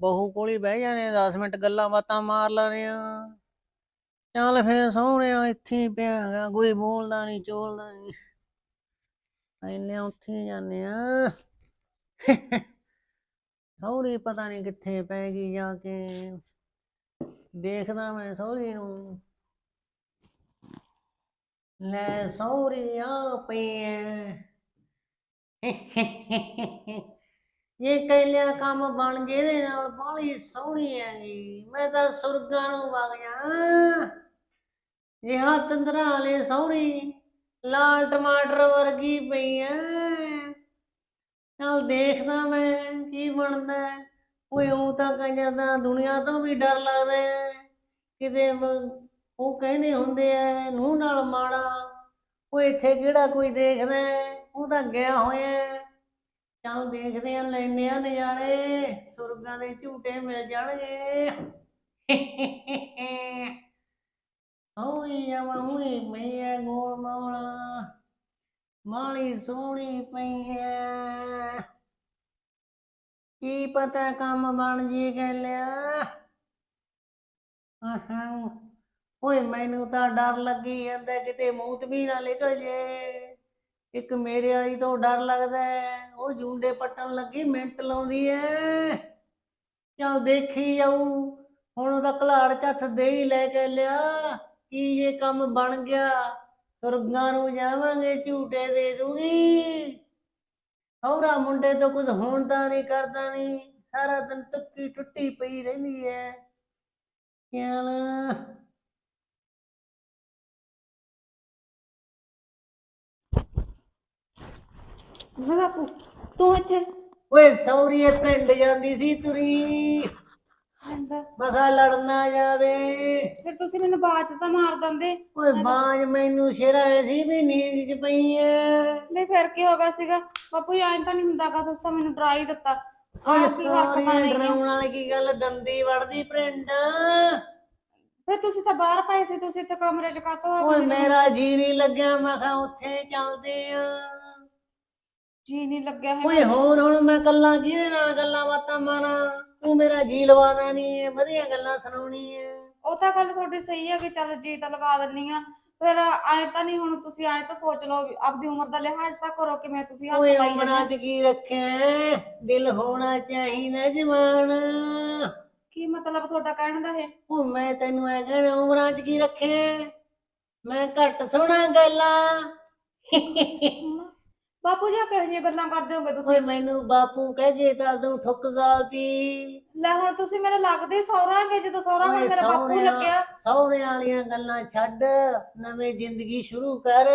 ਬਹੂ ਕੋਲ ਹੀ ਬਹਿ ਜਾਣੇ 10 ਮਿੰਟ ਗੱਲਾਂ ਬਾਤਾਂ ਮਾਰ ਲੈਣੇ ਆ। ਚੱਲ ਫੇਰ ਸਹੁਰਿਆਂ ਇੱਥੇ ਪਿਆ ਹੈਗਾ ਕੋਈ ਬੋਲਦਾ ਨਹੀਂ ਚੋਲਦਾ ਨਹੀਂ। ਐਨੇ ਉੱਥੇ ਹੀ ਜਾਂਦੇ ਆ। ਸਹੁਰੀ ਪਤਾ ਨਹੀਂ ਕਿੱਥੇ ਪੈ ਗਈ ਜਾ ਕੇ। ਦੇਖਦਾ ਮੈਂ ਸਹੁਰੀ ਨੂੰ। ਲੈ ਸਹੁਰੀ ਆ ਪਈ ਐ। ਇਹ ਕਹਿਲਿਆ ਕੰਮ ਬਣ ਗਏ ਇਹਦੇ ਨਾਲ, ਬਾਹਲੀ ਸੋਹਣੀ ਹੈਗੀ। ਮੈਂ ਤਾਂ ਸੁਰਗਾਂ ਨੂੰ ਵਗ ਜਾ। ਇਹ ਤੰਦਰਾ ਵਾਲੇ ਸਹੁਰੀ ਲਾਲ ਟਮਾਟਰ ਵਰਗੀ ਪਈ ਐ। ਚੱਲ ਦੇਖਦਾ ਮੈਂ ਕੀ ਬਣਦਾ ਹੈ। ਓਏ ਉਹ ਤਾਂ ਕਹਿੰਦਾ ਦੁਨੀਆ ਤੋਂ ਵੀ ਡਰ ਲੱਗਦਾ ਹੈ। ਕਿਤੇ ਬ- ਉਹ ਕਹਿੰਦੇ ਹੁੰਦੇ ਐ ਨੂੰਹ ਨਾਲ ਮਾੜਾ ਉਹ ਇੱਥੇ ਕਿਹੜਾ ਕੋਈ ਦੇਖਦਾ ਹੈ? ਉਹ ਤਾਂ ਗਿਆ ਹੋਇਆ ਹੈ। ਚੱਲ ਦੇਖਦੇ ਆ ਲੈਨੇ ਆ ਨਜ਼ਾਰੇ ਸੁਰਗਾਂ ਦੇ ਝੂਟੇ ਮਿਲ ਜਾਣਗੇ ਸੋਹਣੀ ਆ ਮੂਹੀ ਪਈ ਐ ਗੋਲ ਮੌਲਾ ਮਾਲੀ ਸੋਹਣੀ ਪਈ ਐ। ਕੀ ਪਤਾ ਕੰਮ ਬਣ ਜੀ ਲਿਆ। ਆਹਾਂ, ਓਏ, ਮੈਨੂੰ ਤਾਂ ਡਰ ਲੱਗੀ ਜਾਂਦਾ, ਕਿਤੇ ਮੂਤ ਵੀ ਨਾ ਨਿਕਲ ਜੇ। ਇੱਕ ਮੇਰੇ ਵਾਲੀ ਤੋਂ ਡਰ ਲੱਗਦਾ ਉਹ ਜੂੰਡੇ ਪੱਟਣ ਲੱਗੀ, ਮਿੰਟ ਲਾਉਂਦੀ ਐ। ਚੱਲ ਦੇਖੀ ਜਾਊ, ਹੁਣ ਉਹਦਾ ਘਲਾੜ ਚ ਹੱਥ ਦੇ ਹੀ ਲੈ ਕੇ ਲਿਆ। ਕੀ ਇਹ ਕੰਮ ਬਣ ਗਿਆ? ਸੁਰਗਾਂ ਨੂੰ ਜਾਵਾਂਗੇ ਝੂਟੇ ਦੇ ਦੂਗੀ ਹੌਰਾ ਮੁੰਡੇ ਤੋਂ ਕੁਝ ਹੋਣਦਾ ਨਹੀਂ ਕਰਦਾ ਨਹੀਂ। ਸਾਰਾ ਦਿਨ ਟੁੱਕੀ ਟੁੱਟੀ ਪਈ ਰਹਿੰਦੀ ਐ। ਚੱਲ ਮੈਂ ਬਾਪੂ ਤੂੰ ਇੱਥੇ। ਓਏ ਸੌਰੀਏ ਪਿੰਡ ਜਾਂਦੀ ਸੀ ਤੁਰੀ। ਆਂਦਾ। ਮਖਾ ਲੜਨਾ ਜਾਵੇ। ਫਿਰ ਤੁਸੀਂ ਮੈਨੂੰ ਬਾਜ ਤਾਂ ਮਾਰ ਦਿੰਦੇ। ਓਏ ਬਾਜ ਮੈਨੂੰ ਸ਼ੇਰਾ ਸੀ ਵੀ ਨੀਂਦ ਚ ਪਈ ਐ। ਨਹੀਂ ਫਿਰ ਕੀ ਹੋ ਗਿਆ ਸੀਗਾ? ਬਾਪੂ ਐਂ ਤਾਂ ਨਹੀਂ ਹੁੰਦਾਗਾ ਤੁਸੀਂ ਤਾਂ ਮੈਨੂੰ ਡਰਾ ਹੀ ਦਿੱਤਾ। ਓਏ ਆਹ ਕੀ ਹਰਕਤਾਂ ਸੌਰੀਏ ਨੇ ਡਰਾਉਣ ਵਾਲੀ ਕੀ ਗੱਲ ਦੰਦੀ ਵੜਦੀ ਪਿੰਡ ਫਿਰ ਤੁਸੀਂ ਤਾਂ ਬਾਹਰ ਪਏ ਸੀ ਤੁਸੀਂ ਇੱਥੇ ਕਮਰੇ 'ਚ ਕਾਤੋਂ ਆ ਓਏ ਗਏ ਮੇਰਾ ਜੀ ਨਹੀਂ ਲੱਗਿਆ ਮੈਂ ਕਿਹਾ ਉੱਥੇ ਚੱਲਦੇ ਆ। ਜੀ ਨਹੀਂ ਲੱਗਿਆ ਹੈ ਓਏ ਹੋਰ ਹੁਣ ਮੈਂ ਕੱਲਾ ਕਿਹਦੇ ਨਾਲ ਗੱਲਾਂ ਬਾਤਾਂ ਮਾਰਾਂ? ਤੂੰ ਮੇਰਾ ਜੀ ਲਵਾਦਾ ਨਹੀਂ ਵਧੀਆ ਗੱਲਾਂ ਸੁਣਾਉਣੀ ਐ ਉਹ ਤਾਂ ਗੱਲ ਤੁਹਾਡੀ ਸਹੀ ਹੈ ਕਿ ਚੱਲ ਜੀ ਤਾਂ ਲਵਾ ਦਿੰਨੀ ਆ ਫਿਰ ਐਂ ਤਾਂ ਨਹੀਂ ਹੁਣ ਤੁਸੀਂ ਐਂ ਤਾਂ ਸੋਚ ਲਓ ਵੀ ਆਪਦੀ ਉਮਰ ਦਾ ਲਿਹਾਜ਼ ਤਾਂ ਕਰੋ ਕਿ ਮੈਂ ਤੁਸੀਂ ਹੱਥ ਓਏ ਲਾਈ ਉਮਰਾਂ ਜਾਂਦੇ ਚ ਕੀ ਰੱਖਿਆ? ਦਿਲ ਹੋਣਾ ਚਾਹੀਦਾ ਜਵਾਨ। ਕੀ ਮਤਲਬ ਤੁਹਾਡਾ ਕਹਿਣ ਦਾ ਇਹ? ਉਹ ਮੈਂ ਤੈਨੂੰ ਐ ਕਹਿਣਾ ਉਮਰਾਂ ਚ ਕੀ ਰੱਖਿਆ? ਮੈਂ ਘੱਟ ਸੁਣਾ ਗੱਲਾਂ। ਬਾਪੂ ਜੀ ਆਹ ਕਿਹੋ ਜਿਹੀਆਂ ਗੱਲਾਂ ਕਰਦੇ ਹੋਗੇ ਓਏ ਤੁਸੀਂ ਮੈਨੂੰ ਬਾਪੂ ਕਹਿ ਜੇ ਤਾਂ ਤੂੰ ਠੁੱਕ ਗਾਲਤੀ ਲੈ ਹੁਣ ਤੁਸੀਂ ਮੇਰੇ ਲੱਗਦੇ ਸਹੁਰਾਂਗੇ ਜਦੋਂ ਸਹੁਰਾ ਹੁਣ ਓਏ ਮੇਰਾ ਬਾਪੂ ਲੱਗਿਆ। ਸਹੁਰੇ ਵਾਲੀਆਂ ਗੱਲਾਂ ਛੱਡ ਨਵੀਂ ਜ਼ਿੰਦਗੀ ਸ਼ੁਰੂ ਕਰ।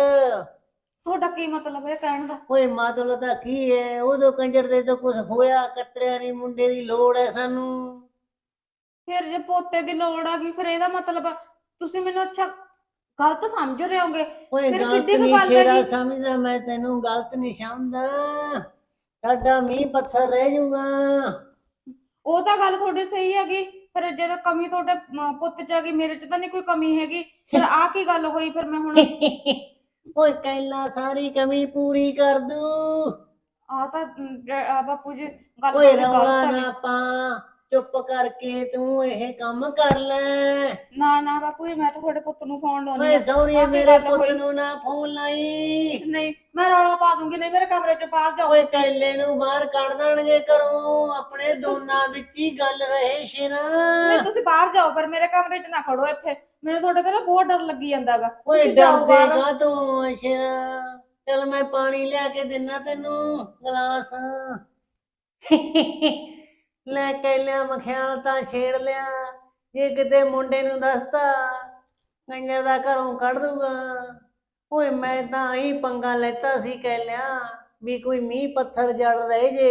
ਤੁਹਾਡਾ ਕੀ ਮਤਲਬ ਹੈ ਕਹਿਣ ਦਾ? ਓਏ ਮਤਲਬ ਤਾਂ ਕੀ ਹੈ? ਉਦੋਂ ਕੰਜਰ ਦੇ ਤੋਂ ਕੁਝ ਹੋਇਆ ਕਤਰਿਆ ਨਹੀਂ ਮੁੰਡੇ ਦੀ ਲੋੜ ਹੈ ਸਾਨੂੰ। ਫਿਰ ਜੇ ਪੋਤੇ ਦੀ ਲੋੜ ਆ ਗਈ ਫਿਰ ਇਹਦਾ ਮਤਲਬ ਤੁਸੀਂ ਮੈਨੂੰ ਅੱਛਾ ਗਲਤ ਸਮਝ ਰਹੇ ਹੋਗੇ? ਓਏ ਫਿਰ ਗਲਤ ਕਿੱਡੀ ਕੁ ਨਹੀਂ ਗੱਲ ਸ਼ੇਰਾ ਹੈਗੀ? ਸਮਝਦਾ ਮੈਂ ਤੈਨੂੰ ਗਲਤ ਨਹੀਂ ਸਮਝਦਾ। ਸਾਡਾ ਮੀਂਹ ਪੱਥਰ ਰਹਿ ਜਾਊਗਾ। ਉਹ ਤਾਂ ਗੱਲ ਤੁਹਾਡੀ ਸਹੀ ਹੈਗੀ। ਫਿਰ ਜਦੋਂ ਕਮੀ ਤੁਹਾਡੇ ਅਮ, ਪੁੱਤ ਚ ਆ ਗਈ ਮੇਰੇ ਚ ਤਾਂ ਨਹੀਂ ਕੋਈ ਕਮੀ ਹੈਗੀ। ਫਿਰ ਆਹ ਕੀ ਗੱਲ ਹੋਈ ਫਿਰ ਮੈਂ ਹੁਣ? ਓਏ ਕੈਲਾ ਸਾਰੀ ਕਮੀ ਪੂਰੀ ਕਰ ਦੂ। ਆ ਤਾਂ ਅਮ, ਜ- ਆ ਬਾਪੂ ਜੀ ਗੱਲ ਓਏ ਰੌਲਾ ਗਲਤ ਨਾ ਪਾ। ਚੁੱਪ ਕਰਕੇ ਤੂੰ ਇਹ ਕੰਮ ਕਰ ਲੈ। ਨਾ ਨਾ ਬਾਪੂ ਜੀ ਮੈਂ ਤਾਂ ਤੁਹਾਡੇ ਪੁੱਤ ਨੂੰ ਫੋਨ ਲਾਉਣੀ ਓਏ ਆ ਸੌਰੀਏ ਆਹ ਕੀ ਮੇਰੇ ਗੱਲ ਪੁੱਤ ਹੋਈ? ਨੂੰ ਨਾ ਫੋਨ ਲਾਈ। ਨਹੀਂ ਮੈਂ ਰੌਲਾ ਪਾ ਦੂੰਗੀ ਨਹੀਂ ਮੇਰੇ ਕਮਰੇ ਚ ਬਾਹਰ ਜਾਓ ਓਏ ਕੈਲੇ ਨੂੰ ਬਾਹਰ ਕੱਢ ਦੇਣਗੇ ਘਰੋਂ ਆਪਣੇ ਦੋਨਾਂ ਵਿੱਚ ਹੀ ਗੱਲ ਰਹੇ ਸ਼ਿਰਾ ਨਹੀਂ ਤੁਸੀਂ ਬਾਹਰ ਜਾਓ ਪਰ ਮੇਰੇ ਕਮਰੇ ਚ ਨਾ ਖੜੋ ਇੱਥੇ। ਮੈਨੂੰ ਤੁਹਾਡੇ ਤੇ ਨਾ ਬਹੁਤ ਡਰ ਲੱਗੀ ਜਾਂਦਾਗਾ। ਓਏ ਤੁਸੀਂ ਜਾਓ ਡਰਦੇ ਬਾਹਰ। ਕਾ ਤੂੰ ਸ਼ਿਰਾ ਚਲ ਮੈਂ ਪਾਣੀ ਲਿਆ ਕੇ ਦਿੰਨਾ ਤੈਨੂੰ ਗਲਾਸ। ਲੈ ਕੈਲਿਆ ਮਖਿਆਲ ਤਾਂ ਛੇੜ ਲਿਆ। ਜੇ ਕਿਤੇ ਮੁੰਡੇ ਨੂੰ ਦੱਸਤਾ ਕੰਜਰ ਦਾ ਘਰੋਂ ਕੱਢ ਦੂਗਾ ਓਏ ਮੈਂ ਤਾਂ ਹੀ ਪੰਗਾ ਲੈਤਾ ਸੀ ਕੈਲਿਆ ਵੀ ਕੋਈ ਮੀਂਹ ਪੱਥਰ ਜੜ ਰਹੇ ਜੇ।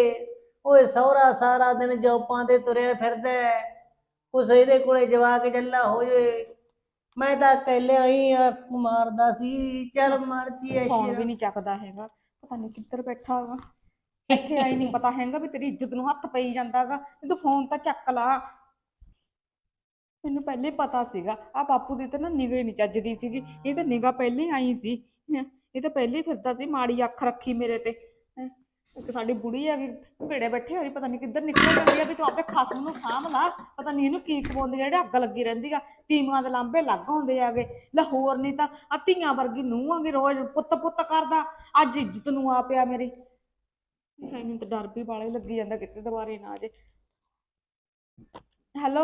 ਓਏ ਸਹੁਰਾ ਸਾਰਾ ਦਿਨ ਜੋਪਾਂ ਤੇ ਤੁਰਿਆ ਫਿਰਦਾ। ਕੁਛ ਇਹਦੇ ਕੋਲੇ ਜਵਾਕ ਜੱਲਾ ਹੋ ਜੇ ਮੈਂ ਤਾਂ ਕਹਿਲਿਆ ਹੀ ਅਰਥ ਮਾਰਦਾ ਸੀ। ਚੱਲ ਮਰਜ਼ੀ ਐ ਫੋਨ ਵੀ ਨਹੀਂ ਚੱਕਦਾ ਹੈਗਾ ਪਤਾ ਨਹੀਂ ਕਿੱਧਰ ਬੈਠਾ ਹੈਗਾ। ਇੱਥੇ ਆਈ ਨਹੀਂ ਪਤਾ ਹੈਗਾ ਵੀ ਤੇਰੀ ਇੱਜ਼ਤ ਨੂੰ ਹੱਥ ਪਈ ਜਾਂਦਾਗਾ, ਤੇ ਤੂੰ ਫੋਨ ਤਾਂ ਚੱਕ ਲਾ। ਮੈਨੂੰ ਪਹਿਲੇ ਪਤਾ ਸੀਗਾ ਆ ਬਾਪੂ ਦੀ ਤਾਂ ਨਾ ਨਿਗਾਹ ਹੀ ਨਹੀਂ ਚੱਜਦੀ ਸੀਗੀ, ਇਹ ਤਾਂ ਨਿਗਾਹ ਪਹਿਲੇ ਆਈ ਸੀ। ਇਹ ਤਾਂ ਪਹਿਲੇ ਫਿਰਦਾ ਸੀ ਮਾੜੀ ਅੱਖ ਰੱਖੀ ਮੇਰੇ ਤੇ। ਇੱਕ ਸਾਡੀ ਬੁੜੀ ਹੈਗੀ ਭੇੜੇ ਬੈਠੇ ਹੋਈ, ਪਤਾ ਨਹੀਂ ਕਿੱਧਰ ਨਿਕਲ ਜਾਂਦੀ ਆ ਵੀ ਤੂੰ ਆਪੇ ਖਸਮ ਨੂੰ ਸਾਂਭ ਲਾ। ਪਤਾ ਨਹੀਂ ਇਹਨੂੰ ਕੀ ਖਵਾਉਂਦੀ ਜਿਹੜੇ ਅੱਗ ਲੱਗੀ ਰਹਿੰਦੀ ਆ ਤੀਮੀਆਂ ਦੇ ਲਾਂਬੇ ਲੱਗ ਹੁੰਦੇ ਆਗੇ। ਲੈ ਹੋਰ ਨਹੀਂ ਤਾਂ ਆ ਧੀਆਂ ਵਰਗੀ ਨੂੰਹ ਵੀ ਰੋਜ਼ ਪੁੱਤ ਪੁੱਤ ਕਰਦਾ। ਅੱਜ ਇੱਜ਼ਤ ਨੂੰ ਆ ਪਿਆ ਮੇਰੀ। ਮੈਨੂੰ ਤਾਂ ਡਰ ਵੀ ਬਾਲਾ ਲੱਗੀ ਜਾਂਦਾ ਕਿਤੇ ਦੁਬਾਰੇ ਨਾ ਆ ਜੇ। ਹੈਲੋ?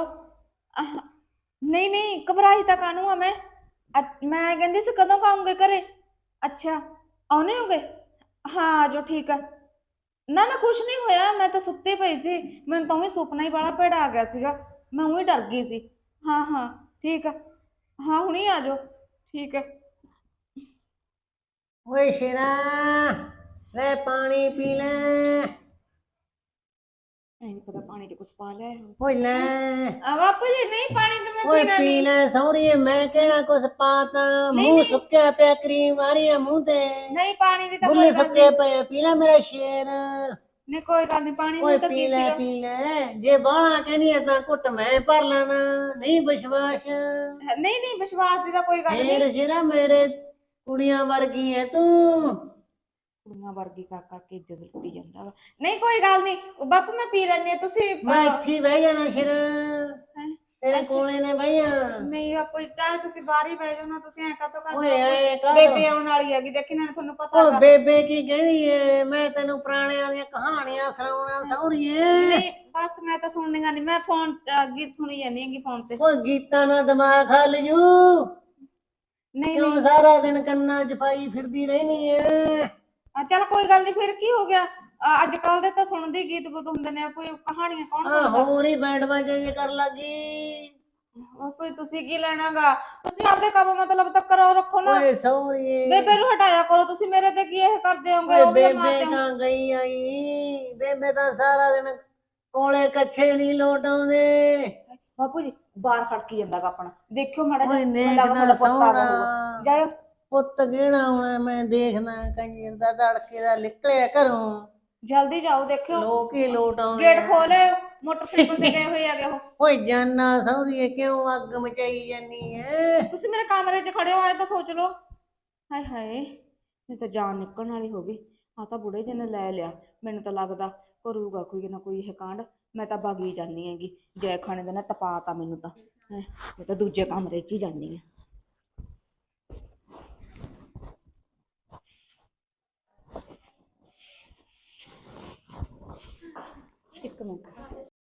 ਆਹ, ਨਹੀਂ ਨਹੀਂ ਘਬਰਾਈ ਤਾਂ ਕਾਹਨੂੰ ਆ ਮੈਂ? ਅ- ਮੈਂ ਕਹਿੰਦੀ ਸੀ ਕਦੋਂ ਕੁ ਘਰੇ? ਅੱਛਾ ਆਉਣੇ ਹੋਗੇ? ਹਾਂ ਆਜੋ ਠੀਕ ਆ। ਨਾ ਨਾ ਕੁਛ ਨਹੀਂ ਹੋਇਆ ਮੈਂ ਤਾਂ ਸੁੱਤੀ ਪਈ ਸੀ। ਮੈਨੂੰ ਤਾਂ ਵੀ ਸੁਪਨਾ ਹੀ ਬਾਲਾ ਭੈੜਾ ਆ ਗਿਆ ਸੀਗਾ। ਮੈਂ ਉਹੀ ਡਰ ਗਈ ਸੀ। ਹਾਂ ਹਾਂ ਠੀਕ ਆ। ਹਾਂ ਹੁਣੀ ਆ ਜਾਓ। ਠੀਕ ਆ। ਓਏ ਸ਼ੇਰਾ। ਲੈ ਪਾਣੀ ਪੀ ਲੈ। ਐ ਨਹੀਂ ਪਤਾ ਪਾਣੀ ਚ ਕੁਛ ਪਾ ਲਿਆ ਹੈ ਓਏ ਲੈ। ਆ ਬਾਪੂ ਜੀ ਨਹੀਂ ਪਾਣੀ ਤਾਂ ਮੈਂ ਓਏ ਪੀਣਾ ਪੀ ਨਹੀਂ। ਲੈ ਸੌਰੀਏ ਮੈਂ ਕਿਹੜਾ ਕੁਛ ਪਾਤਾ ਮੂੰਹ। ਸੁੱਕਿਆ ਪਿਆ ਕਰੀਮ ਆ ਮੂੰਹ ਤੇ। ਨਹੀਂ ਪਾਣੀ ਦੀ ਤਾਂ ਕੋਈ ਗੱਲ ਸੁੱਕੇ ਪਏ ਪੀ ਲੈ ਮੇਰਾ ਸ਼ੇਰ। ਨਹੀਂ ਕੋਈ ਗੱਲ ਨਹੀਂ ਪਾਣੀ ਓਏ ਨੂੰ ਤਾਂ ਪੀ ਲੈ ਸੀਗਾ। ਪੀ ਲੈ। ਜੇ ਬਾਹਲਾ ਕਹਿਨੀ ਆ ਤਾਂ ਘੁੱਟ ਮੈਂ ਭਰ ਲੈਣਾ ਨਹੀਂ ਵਿਸ਼ਵਾਸ। ਨਹੀਂ ਨਹੀਂ ਵਿਸ਼ਵਾਸ ਦੀ ਤਾਂ ਕੋਈ ਗੱਲ ਨਹੀਂ। ਫੇਰ ਸ਼ੇਰਾ ਮੇਰੇ ਕੁੜੀਆਂ ਵਰਗੀ ਐ ਤੂੰ। ਕੁੜੀਆਂ ਵਰਗੀ ਕਰ ਕਰਕੇ ਇੱਜ਼ਤ ਲੁੱਟੀ ਜਾਂਦਾ ਵਾ। ਨਹੀਂ ਕੋਈ ਗੱਲ ਨਹੀਂ। ਬਾਪੂ ਮੈਂ ਪੀ ਲੈਣੀ ਆ ਤੁਸੀਂ ਮੈਂ ਇੱਥੇ ਹੀ ਬਹਿ ਜਾਣਾ ਸ਼ੇਰਾ। ਹੈਂ? ਤੇਰੇ ਕੋਲੇ ਨੇ ਜਾ ਨਹੀਂ ਬਾਪੂ ਜੀ, ਚਾਹੇ ਤੁਸੀਂ ਬਾਹਰ ਹੀ ਬਹਿ ਜਾਓ ਨਾ। ਤੁਸੀਂ ਐਂ ਕਾਤੋਂ ਕਰਦੇ ਓਏ ਹੋ? ਐ ਬੇਬੇ ਆਉਣ ਵਾਲੀ ਹੈਗੀ। ਦੇਖੀ ਨਾ ਤੁਹਾਨੂੰ ਪਤਾ ਹੈਗਾ ਬੇਬੇ ਕੀ ਕਹਿੰਦੀ ਏ? ਮੈਂ ਤੈਨੂੰ ਪੁਰਾਣਿਆਂ ਦੀਆਂ ਕਹਾਣੀਆਂ ਸੁਣਾਉਣਾ ਸੌਰੀਏ ਨਹੀਂ ਬਸ ਮੈਂ ਤਾਂ ਸੁਣਨੀਆਂ ਨਹੀਂ। ਮੈਂ ਫੋਨ ਗੀਤ ਸੁਣੀ ਜਾਂਦੀ ਹੈਗੀ ਫੋਨ ਤੇ। ਓ ਗੀਤਾਂ ਨਾਲ ਦਿਮਾਗ ਖਲ ਜੂ। ਨਹੀਂ ਕਿਉਂ ਨਹੀਂ। ਸਾਰਾ ਦਿਨ ਕੰਨਾਂ 'ਚ ਪਾਈ ਫਿਰਦੀ ਰਹਿਣੀ ਏ? ਆ, ਚੱਲ ਕੋਈ ਗੱਲ ਨਹੀਂ ਫਿਰ ਕੀ ਹੋ ਗਿਆ? ਅੱਜ ਕੱਲ ਦੇ ਤਾਂ ਸੁਣਦੇ ਗੀਤ ਗੁੱਤ ਹੁੰਦੇ ਨੇ ਕੋਈ ਕਹਾਣੀਆਂ ਕੌਣ ਆ ਸੁਣਦਾ ਹੋਰ ਹੀ ਬੈਂਡ ਬਾਜੇ ਜੇ ਕਰ ਲੱਗੀ। ਉਹ ਕੋਈ ਤੁਸੀਂ ਕੀ ਲੈਣਾਗਾ? ਤੁਸੀਂ ਆਪਦੇ ਕੰਮ ਮਤਲਬ ਤਾਂ ਕਰੋ ਰੱਖੋ ਨਾ। ਓਏ ਸੌਰੀਏ ਬੇਬੇ ਨੂੰ ਹਟਾਇਆ ਕਰੋ ਤੁਸੀਂ ਮੇਰੇ ਤੇ ਕੀ ਇਹ ਕਰਦੇ ਹੋਗੇ ਉਹ ਵੀ ਬੇਬੇ ਮਾਰਦੇ ਹੋ ਤਾਂ ਗਈ ਆਈ? ਬੇਬੇ ਤਾਂ ਸਾਰਾ ਦਿਨ ਕੋਲੇ ਕੱਛੇ ਨਹੀਂ ਲੋਟ ਆਉਂਦੇ ਬਾਪੂ ਜੀ ਬਾਹਰ ਖੜਕੀ ਜਾਂਦਾਗਾ ਆਪਣਾ। ਦੇਖਿਓ ਮਾੜਾ ਓਏ ਜਿਹਾ ਦੇਖਦਾ ਤੁਹਾਡਾ ਪੁੱਤ ਆ ਗਿਆ ਹੋਊਗਾ। ਸੋਹਣਾ ਜਾਇਓ। ਪੁੱਤ ਕਿਹੜਾ ਆਉਣਾ ਮੈਂ ਦੇਖਦਾ ਕੰਜਰ ਦਾ ਧੜਕੇ ਦਾ ਨਿਕਲਿਆ ਘਰੋਂ। ਜਲਦੀ ਜਾਓ ਦੇਖਿਓ। ਲੋਕ ਹੀ ਲੋਟ ਆਉਂਦੇ ਗੇਟ ਆ। ਖੋਲੇ। ਮੋਟਰਸਾਈਕਲ ਤੇ ਗਏ ਹੋਏ ਆਗੇ ਉਹ। ਓਏ ਜਾਨਾ ਸੌਰੀਏ ਕਿਉਂ ਅੱਗ ਮਚਾਈ ਜਾਨੀ ਐ? ਤੁਸੀਂ ਮੇਰੇ ਕਮਰੇ 'ਚ ਖੜੇ ਹੋ ਆਏ ਤਾਂ ਸੋਚ ਲਓ। ਹਾਏ ਹਾਏ ਇਹ ਤਾਂ ਜਾਨ ਨਿਕਲਣ ਵਾਲੀ ਹੋ ਗਈ। ਆ ਤਾਂ ਬੁੜੇ ਜੀ ਨੇ ਲੈ ਲਿਆ। ਮੈਨੂੰ ਤਾਂ ਲੱਗਦਾ ਕਰੂਗਾ ਕੋਈ ਨਾ ਕੋਈ ਇਹ ਕਾਂਡ। ਮੈਂ ਤਾਂ ਬਾਗੀ ਜਾਨੀ ਹੈਗੀ। ਜੈ ਖਾਣੇ ਦਾ ਨਾ ਤਪਾਤਾ ਮੈਨੂੰ ਤਾਂ। ਹੈਂ, ਮੈਂ ਤਾਂ ਦੂਜੇ ਕਮਰੇ 'ਚ ਹੀ ਜਾਨੀ ਆ ਇੱਕ ਮਿੰਟ